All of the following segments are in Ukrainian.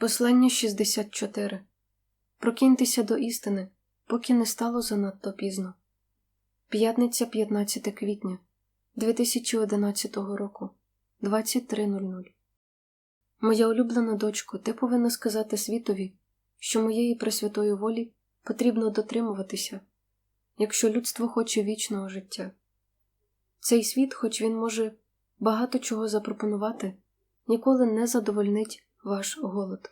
Послання 64 Прокиньтеся до істини, поки не стало занадто пізно. П'ятниця 15 квітня 2011 року 23.00 Моя улюблена дочко, ти повинна сказати світові, що моєї пресвятої волі потрібно дотримуватися, якщо людство хоче вічного життя. Цей світ, хоч він може багато чого запропонувати, ніколи не задовольнить ваш голод.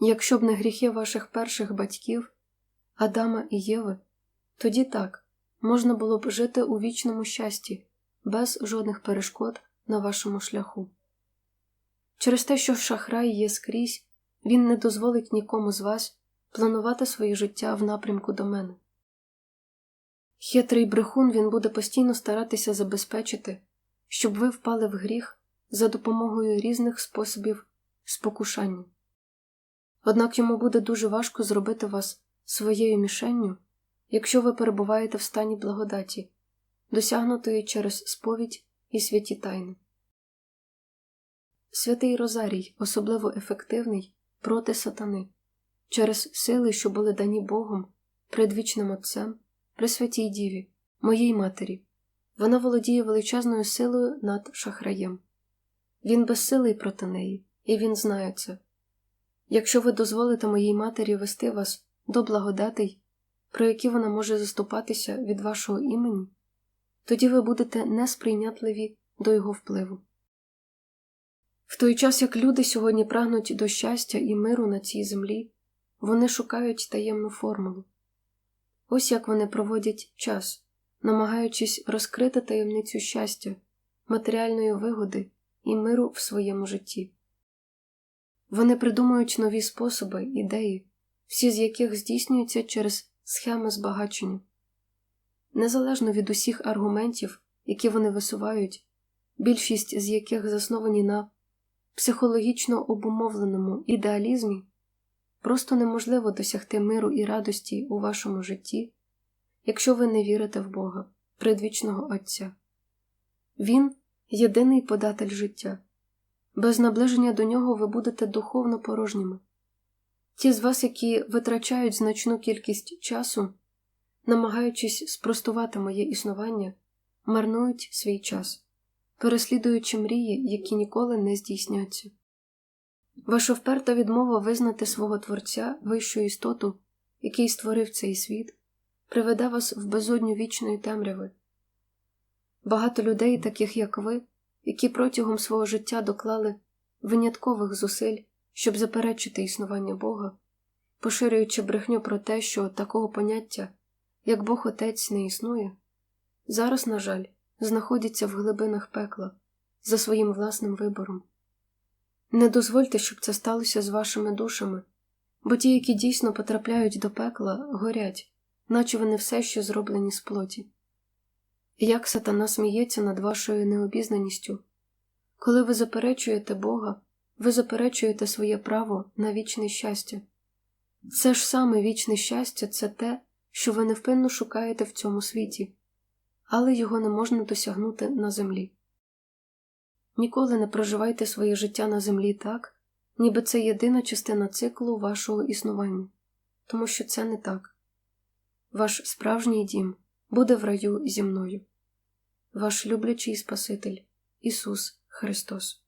Якщо б не гріхи ваших перших батьків, Адама і Єви, тоді так можна було б жити у вічному щасті, без жодних перешкод на вашому шляху. Через те, що шахрай є скрізь, він не дозволить нікому з вас планувати своє життя в напрямку до мене. Хитрий брехун він буде постійно старатися забезпечити, щоб ви впали в гріх за допомогою різних способів спокушання. Однак йому буде дуже важко зробити вас своєю мішенню, якщо ви перебуваєте в стані благодаті, досягнутої через сповідь і святі тайни. Святий Розарій особливо ефективний проти сатани через сили, що були дані Богом, предвічним Отцем, Пресвятій Діві, моїй матері. Вона володіє величезною силою над шахраєм. Він безсилий проти неї, і він знає це. Якщо ви дозволите моїй матері вести вас до благодатей, про які вона може заступатися від вашого імені, тоді ви будете несприйнятливі до його впливу. В той час, як люди сьогодні прагнуть до щастя і миру на цій землі, вони шукають таємну формулу. Ось як вони проводять час, намагаючись розкрити таємницю щастя, матеріальної вигоди і миру в своєму житті. Вони придумують нові способи, ідеї, всі з яких здійснюються через схеми збагачення. Незалежно від усіх аргументів, які вони висувають, більшість з яких засновані на психологічно обумовленому ідеалізмі, просто неможливо досягти миру і радості у вашому житті, якщо ви не вірите в Бога, предвічного Отця. Він єдиний податель життя. Без наближення до нього ви будете духовно порожніми. Ті з вас, які витрачають значну кількість часу, намагаючись спростувати моє існування, марнують свій час, переслідуючи мрії, які ніколи не здійсняться. Ваша вперта відмова визнати свого Творця вищу істоту, який створив цей світ, приведе вас в безодню вічної темряви. Багато людей, таких як ви, які протягом свого життя доклали виняткових зусиль, щоб заперечити існування Бога, поширюючи брехню про те, що такого поняття, як Бог Отець, не існує, зараз, на жаль, знаходяться в глибинах пекла за своїм власним вибором. Не дозвольте, щоб це сталося з вашими душами, бо ті, які дійсно потрапляють до пекла, горять, наче вони все ще зроблені з плоті. Як сатана сміється над вашою необізнаністю, коли ви заперечуєте Бога, ви заперечуєте своє право на вічне щастя. Це ж саме вічне щастя це те, що ви невпинно шукаєте в цьому світі, але його не можна досягнути на землі. Ніколи не проживайте своє життя на землі так, ніби це єдина частина циклу вашого існування, тому що це не так. Ваш справжній дім буде в раю зі мною. Ваш люблячий Спаситель Ісус Христос.